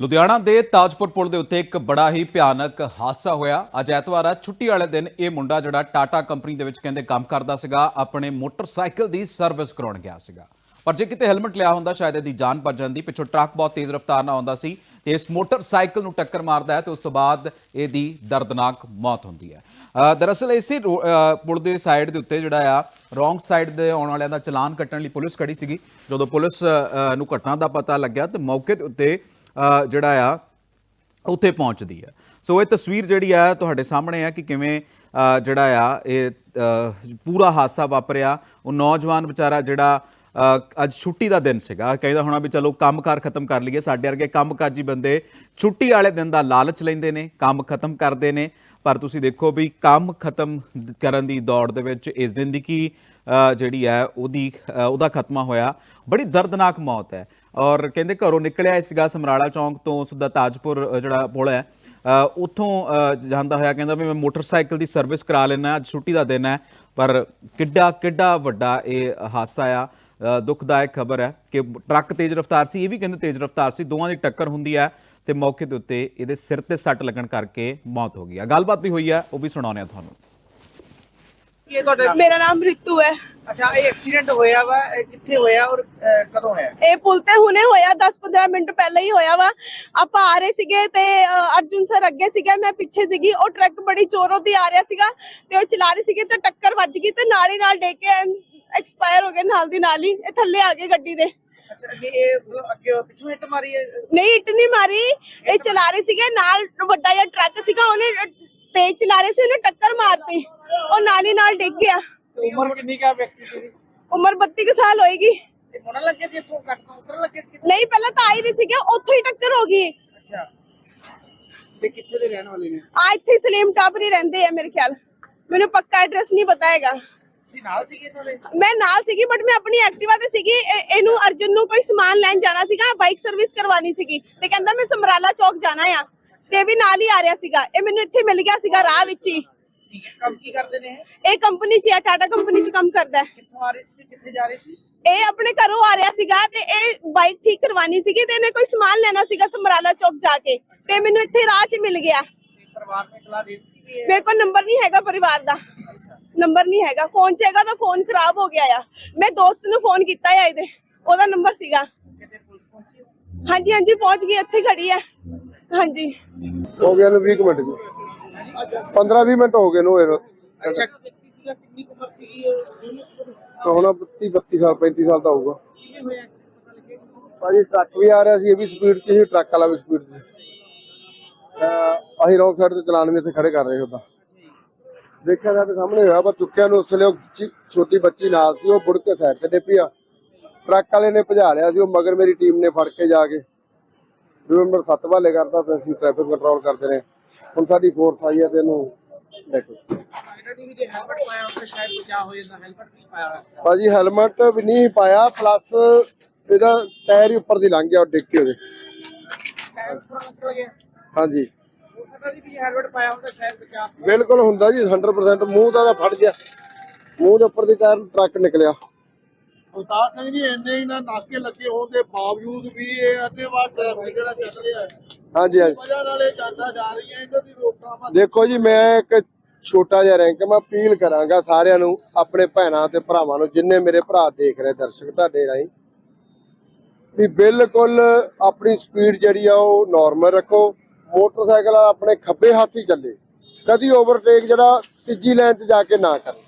ਲੁਧਿਆਣਾ ਦੇ ਤਾਜਪੁਰ ਪੁਲ ਦੇ ਉੱਤੇ ਇੱਕ ਬੜਾ ਹੀ ਭਿਆਨਕ ਹਾਦਸਾ ਹੋਇਆ। ਅੱਜ ਐਤਵਾਰ ਆ, ਛੁੱਟੀ ਵਾਲੇ ਦਿਨ ਇਹ ਮੁੰਡਾ ਜਿਹੜਾ ਟਾਟਾ ਕੰਪਨੀ ਦੇ ਵਿੱਚ ਕਹਿੰਦੇ ਕੰਮ ਕਰਦਾ ਸੀਗਾ, ਆਪਣੇ ਮੋਟਰਸਾਈਕਲ ਦੀ ਸਰਵਿਸ ਕਰਾਉਣ ਗਿਆ ਸੀਗਾ। ਪਰ ਜੇ ਕਿਤੇ ਹੈਲਮਟ ਲਿਆ ਹੁੰਦਾ, ਸ਼ਾਇਦ ਇਹਦੀ ਜਾਨ ਬਚ ਜਾਂਦੀ, ਪਿੱਛੋਂ ਟਰੱਕ ਬਹੁਤ ਤੇਜ਼ ਰਫ਼ਤਾਰ ਨਾਲ ਆਉਂਦਾ ਸੀ ਤੇ ਇਸ ਮੋਟਰਸਾਈਕਲ ਨੂੰ ਟੱਕਰ ਮਾਰਦਾ ਹੈ ਤੇ ਉਸ ਤੋਂ ਬਾਅਦ ਇਹਦੀ ਦਰਦਨਾਕ ਮੌਤ ਹੁੰਦੀ ਹੈ। ਦਰਅਸਲ ਇਸੇ ਰੋ- ਪੁਲ ਦੇ ਸਾਈਡ ਦੇ ਉੱਤੇ ਜਿਹੜਾ ਆ, ਰੋਂਗ ਸਾਈਡ ਦੇ ਆਉਣ ਵਾਲਿਆਂ ਦਾ ਚਲਾਨ ਕੱਟਣ ਲਈ ਪੁਲਿਸ ਖੜੀ ਸੀਗੀ। ਜਦੋਂ ਪੁਲਿਸ ਨੂੰ ਘਟਨਾ ਦਾ ਪਤਾ ਲੱਗਿਆ ਤੇ ਮੌਕੇ ਦੇ ਉੱਤੇ ਜਿਹੜਾ ਆ, ਉੱਥੇ ਪਹੁੰਚਦੀ ਹੈ ਸੋ ਇਹ ਤਸਵੀਰ ਜਿਹੜੀ ਆ, ਤੁਹਾਡੇ ਸਾਹਮਣੇ ਆ ਕਿ ਕਿਵੇਂ ਜਿਹੜਾ ਆ, ਇਹ ਪੂਰਾ ਹਾਦਸਾ ਵਾਪਰਿਆ। ਉਹ ਨੌਜਵਾਨ ਵਿਚਾਰਾ ਜਿਹੜਾ ਅੱਜ ਛੁੱਟੀ ਦਾ ਦਿਨ ਸੀਗਾ। ਕਹਿੰਦਾ ਹੋਣਾ ਵੀ ਚਲੋ ਕੰਮਕਾਰ ਖਤਮ ਕਰ ਲਈਏ। ਸਾਡੇ ਵਰਗੇ ਕੰਮਕਾਜੀ ਬੰਦੇ ਛੁੱਟੀ ਵਾਲੇ ਦਿਨ ਦਾ ਲਾਲਚ ਲੈਂਦੇ ਨੇ ਕੰਮ ਖਤਮ ਕਰਦੇ ਨੇ। ਪਰ ਤੁਸੀਂ ਦੇਖੋ ਵੀ ਕੰਮ ਖਤਮ ਕਰਨ ਦੀ ਦੌੜ ਦੇ ਵਿੱਚ ਇਹ ਜ਼ਿੰਦਗੀ ਅ, ਜਿਹੜੀ ਹੈ ਉਹਦੀ ਉਹਦਾ ਖਤਮਾ ਹੋਇਆ। ਬੜੀ ਦਰਦਨਾਕ ਮੌਤ ਹੈ। ਔਰ ਕਹਿੰਦੇ ਘਰੋਂ ਨਿਕਲਿਆ ਸੀਗਾ ਸਮਰਾਲਾ ਚੌਂਕ ਤੋਂ ਸਿੱਧਾ ਤਾਜਪੁਰ ਜਿਹੜਾ ਪੁਲ ਹੈ। ਅ, ਉੱਥੋਂ ਜਾਂਦਾ ਹੋਇਆ ਕਹਿੰਦਾ ਵੀ ਮੈਂ ਮੋਟਰਸਾਈਕਲ ਦੀ ਸਰਵਿਸ ਕਰਾ ਲੈਣਾ ਅੱਜ ਛੁੱਟੀ ਦਾ ਦਿਨ ਹੈ। ਪਰ ਕਿੱਡਾ ਕਿੱਡਾ ਵੱਡਾ ਇਹ ਹਾਦਸਾ ਆ। ਦੁਖਦਾਇਕ ਖਬਰ ਹੈ ਕਿ ਟਰੱਕ ਤੇਜ਼ ਰਫ਼ਤਾਰ ਸੀ ਇਹ ਵੀ ਕਹਿੰਦੇ ਤੇਜ਼ ਰਫ਼ਤਾਰ ਸੀ ਦੋਵਾਂ ਦੀ ਟੱਕਰ ਹੁੰਦੀ ਹੈ ਤੇ ਮੌਕੇ ਦੇ ਉੱਤੇ ਇਹਦੇ ਸਿਰ ਤੇ ਸੱਟ ਲੱਗਣ ਕਰਕੇ ਮੌਤ ਹੋ ਗਈ ਹੈ। ਗੱਲਬਾਤ ਵੀ ਹੋਈ ਹੈ ਉਹ ਵੀ ਸੁਣਾਉਂਦੇ ਆ ਤੁਹਾਨੂੰ। ਇਹ ਤੁਹਾਡੇ ਮੇਰਾ ਨਾਮ ਰਿਤੂ ਹੈ। ਅੱਛਾ ਇਹ ਐਕਸੀਡੈਂਟ ਹੋਇਆ ਵਾ ਇਹ ਕਿੱਥੇ ਹੋਇਆ ਔਰ ਅਹ, ਕਦੋਂ ਹੋਇਆ? ਇਹ ਪੁਲ ਤੇ ਹੁਣੇ ਹੋਇਆ 10-15 ਮਿੰਟ ਪਹਿਲਾਂ ਹੀ ਹੋਇਆ ਵਾ। ਆਪਾਂ ਆ ਰਹੇ ਸੀਗੇ ਤੇ ਅ, ਅਰਜੁਨ ਸਰ ਅੱਗੇ ਸੀਗਾ ਮੈਂ ਪਿੱਛੇ ਸੀਗੀ ਉਹ ਟਰੱਕ ਬੜੀ ਜ਼ੋਰੋਂ ਦੀ ਆ ਰਿਹਾ ਸੀਗਾ ਤੇ ਉਹ ਚਲਾ ਰਹੀ ਸੀਗੀ ਤੇ ਟੱਕਰ ਵੱਜ ਗਈ ਤੇ ਨਾਲ ਹੀ ਨਾਲ ਡੇ ਕੇ ਐਕਸਪਾਇਰ ਹੋ ਗਏ ਨਾਲ ਦੀ ਨਾਲ ਹੀ ਇਹ ਥੱਲੇ ਆ ਗਏ ਗੱਡੀ ਦੇ। ਅੱਛਾ ਇਹ ਅੱਗੇ ਪਿੱਛੋਂ ਹਿੱਟ ਮਾਰੀ ਹੈ? ਨਹੀਂ ਇੱਟ ਨਹੀਂ ਮਾਰੀ ਇਹ ਚਲਾ ਰਹੇ ਸੀਗੇ ਨਾਲ ਵੱਡਾ ਜਿਹਾ ਟਰੱਕ ਸੀਗਾ ਉਹਨੇ ਤੇਜ਼ ਚਲਾ ਰਹੇ ਸੀ ਉਹਨੇ ਟੱਕਰ ਮਾਰਤੀ ਉਹ ਨਾਲ ਹੀ ਨਾਲ ਡਿੱਗ ਗਿਆ। ਉਮਰ ਕਿੰਨੀ ਕਾ ਵਿਅਕਤੀ ਦੀ? ਉਮਰ 32 ਕੁ ਸਾਲ ਹੋਏਗੀ। ਮੁੜਨ ਲੱਗੇ ਸੀ ਇੱਥੋਂ ਕੱਟ ਤੋਂ ਉਤਰਨ ਲੱਗੇ ਸੀ? ਨਹੀਂ ਪਹਿਲਾਂ ਤਾਂ ਆ ਹੀ ਰਹੀ ਸੀਗੇ ਉੱਥੋਂ ਹੀ ਟੱਕਰ ਹੋ ਗਈ। ਅੱਛਾ। ਤੇ ਕਿੱਥੇ ਦੇ ਰਹਿਣ ਵਾਲੇ ਨੇ? ਆ ਇੱਥੇ ਸਲੀਮ ਟਾਪਰ ਰਹਿੰਦੇ ਆ ਮੇਰੇ ਖਿਆਲ। ਮੈਨੂੰ ਪੱਕਾ ਐਡਰੈਸ ਨਹੀਂ ਪਤਾ ਹੈਗਾ। ਤੁਸੀਂ ਨਾਲ ਸੀਗੇ ਇਹਨਾਂ ਦੇ? ਮੈਂ ਨਾਲ ਸੀਗੀ ਬਟ ਮੈਂ ਆਪਣੀ ਐਕਟਿਵਾ ਤੇ ਸੀਗੀ। ਇਹ- ਇਹਨੂੰ ਅਰਜੁਨ ਨੂੰ ਕੋਈ ਸਮਾਨ ਲੈਣ ਜਾਣਾ ਸੀਗਾ ਬਾਈਕ ਸਰਵਿਸ ਕਰਵਾਉਣੀ ਸੀਗੀ। ਤੇ ਕਹਿੰਦਾ ਮੈਂ ਸਮਰਾਲਾ ਚੌਕ ਜਾਣਾ ਆ। ਤੇ ਇਹ ਵੀ ਨਾਲ ਹੀ ਆ ਰਿਹਾ ਸੀਗਾ। ਇਹ ਮੈਨੂੰ ਇੱਥੇ ਮਿਲ ਗਿਆ ਸੀਗਾ ਰਾਹ ਵਿੱਚ ਹੀ। ਠੀਕ ਹੈ ਕੰਮ ਕੀ ਕਰਦੇ ਨੇ ਇਹ? ਇਹ ਕੰਪਨੀ 'ਚ ਆ ਟਾਟਾ ਕੰਪਨੀ 'ਚ ਕੰਮ ਕਰਦਾ ਹੈ। ਕਿੱਥੋਂ ਆ ਰਹੇ ਸੀ ਤੇ ਕਿੱਥੇ ਜਾ ਰਹੇ ਸੀ? ਇਹ ਆਪਣੇ ਘਰੋਂ ਆ ਰਿਹਾ ਸੀਗਾ ਤੇ ਇਹ ਬਾਈਕ ਠੀਕ ਕਰਵਾਉਣੀ ਸੀਗੀ ਤੇ ਇਹਨੇ ਕੋਈ ਸਮਾਨ ਲੈਣਾ ਸੀਗਾ ਸਮਰਾਲਾ ਚੌਕ ਜਾ ਕੇ। ਤੇ ਮੈਨੂੰ ਇੱਥੇ ਰਾਹ 'ਚ ਮਿਲ ਗਿਆ। ਤੇ ਪਰਿਵਾਰ ਨੇ ਇਤਲਾ ਦੇ ਦਿੱਤੀ ਕਿ ਇਹ ਮੇਰੇ ਕੋਲ ਨੰਬਰ ਨਹੀਂ ਹੈਗਾ ਪਰਿਵਾਰ ਦਾ। ਨੰਬਰ ਨਹੀਂ ਹੈਗਾ। ਫੋਨ 'ਚ ਹੈਗਾ ਤਾਂ ਫੋਨ ਖਰਾਬ ਹੋ ਗਿਆ ਆ। ਮੈਂ ਦੋਸਤ ਨੂੰ ਫੋਨ ਕੀਤਾ ਆ ਇਹਦੇ। ਉਹਦਾ ਨੰਬਰ ਸੀਗਾ। ਹਾਂਜੀ ਹਾਂਜੀ ਪਹੁੰਚ ਗਈ। ਇੱਥੇ ਖੜੀ ਹੈ ਹਾਂਜੀ। ਹੋ ਗਿਆ ਨੂੰ 20 ਮਿੰਟ ਜੀ। 15 20 ਮਿੰਟ ਹੋ ਗਏ ਨੂੰ ਹੋਏ ਹੁਣ 32 32 ਸਾਲ 35 ਸਾਲ ਦਾ ਹੋਊਗਾ। ਭਾਜੀ ਟਰੱਕ ਵੀ ਆ ਰਿਹਾ ਸੀ ਇਹ ਵੀ ਸਪੀਡ 'ਚ ਸੀ ਟਰੱਕ ਵਾਲਾ ਵੀ ਸਪੀਡ 'ਚ ਅਸੀਂ ਰੌਂਗ ਸਾਈਡ ਤੇ ਚਲਾਨ ਵੀ ਇੱਥੇ ਖੜੇ ਕਰ ਰਹੇ ਹੁੰਦਾ ਦੇਖਿਆ ਸਾਡੇ ਸਾਹਮਣੇ ਹੋਇਆ, ਪਰ ਚੁੱਕਿਆ ਨੂੰ ਉਸ ਵੇਲੇ। ਉਹ ਚੀ- ਛੋਟੀ ਬੱਚੀ ਨਾਲ ਸੀ, ਉਹ ਬੁੜ ਕੇ ਸਾਈਡ ਤੇ ਡਿੱਪੀ ਟਰੱਕ ਵਾਲੇ ਨੇ ਭਜਾ ਲਿਆ ਸੀ, ਉਹ ਮਗਰ ਮੇਰੀ ਟੀਮ ਨੇ ਫੜ ਕੇ ਜਾ ਕੇ। ਨੰਬਰ 7 ਵਾਲੇ ਕਰਦਾ ਤੇ ਅਸੀਂ ਟ੍ਰੈਫਿਕ ਕੰਟਰੋਲ ਕਰਦੇ ਰਹੇ। ਹੁਣ ਸਾਡੀ ਫੋਰਸ ਆਈ ਹੈ ਤੇ ਇਹਨੂੰ ਦੇਖੋ। ਭਾਜੀ ਹੈਲਮਟ ਵੀ ਨਹੀਂ ਪਾਇਆ ਪਲੱਸ ਇਹਦਾ ਟਾਇਰ ਹੀ ਉੱਪਰ ਦੀ ਲੰਘ ਗਿਆ, ਉਹ ਡਿੱਗ ਕੇ ਉਹਦੇ। ਹਾਂਜੀ। ਹੋ ਬਿਲਕੁਲ ਹੁੰਦਾ ਜੀ 100% ਮੂੰਹ ਦਾ ਤਾਂ ਫਟ ਗਿਆ। ਮੂੰਹ ਦੇ ਉੱਪਰ ਦੀ ਟਾਇਰ ਟਰੱਕ ਨਿਕਲਿਆ। ਅਵਤਾਰ ਸਿੰਘ ਜੀ ਇੰਨੇ ਹੀ ਨਾ ਨਾਕੇ ਲੱਗੇ ਹੋਣ ਦੇ ਬਾਵਜੂਦ ਵੀ ਇਹ ਅੰਨੇਵਾਹ ਟ੍ਰੈਫਿਕ ਜਿਹੜਾ ਚੱਲ ਰਿਹਾ ਹੈ। ਹਾਂਜੀ ਹਾਂਜੀ। ਵਜ੍ਹਾ ਨਾਲ ਇਹ ਜਾਨਾਂ ਜਾ ਰਹੀਆਂ ਇਹਨਾਂ ਦੀ ਰੋਕਥਾਮ ਦੇਖੋ ਜੀ ਮੈਂ ਇੱਕ ਛੋਟਾ ਜਿਹਾ ਰੈਂਕ ਮੈਂ ਅਪੀਲ ਕਰਾਂਗਾ ਸਾਰਿਆਂ ਨੂੰ ਆਪਣੇ ਭੈਣਾਂ ਤੇ ਭਰਾਵਾਂ ਨੂੰ ਜਿੰਨੇ ਮੇਰੇ ਭਰਾ ਦੇਖ ਰਹੇ ਦਰਸ਼ਕ ਤੁਹਾਡੇ ਰਾਹੀਂ ਵੀ ਬਿਲਕੁਲ ਆਪਣੀ ਸਪੀਡ ਜਿਹੜੀ ਆ ਉਹ ਨਾਰਮਲ ਰੱਖੋ। ਮੋਟਰਸਾਈਕਲ ਆਪਣੇ ਖੱਬੇ ਹੱਥ ਹੀ ਚੱਲੇ। ਕਦੀ ਓਵਰਟੇਕ ਜਿਹੜਾ ਤੀਜੀ ਲਾਈਨ 'ਚ ਜਾ ਕੇ ਨਾ ਕਰੇ।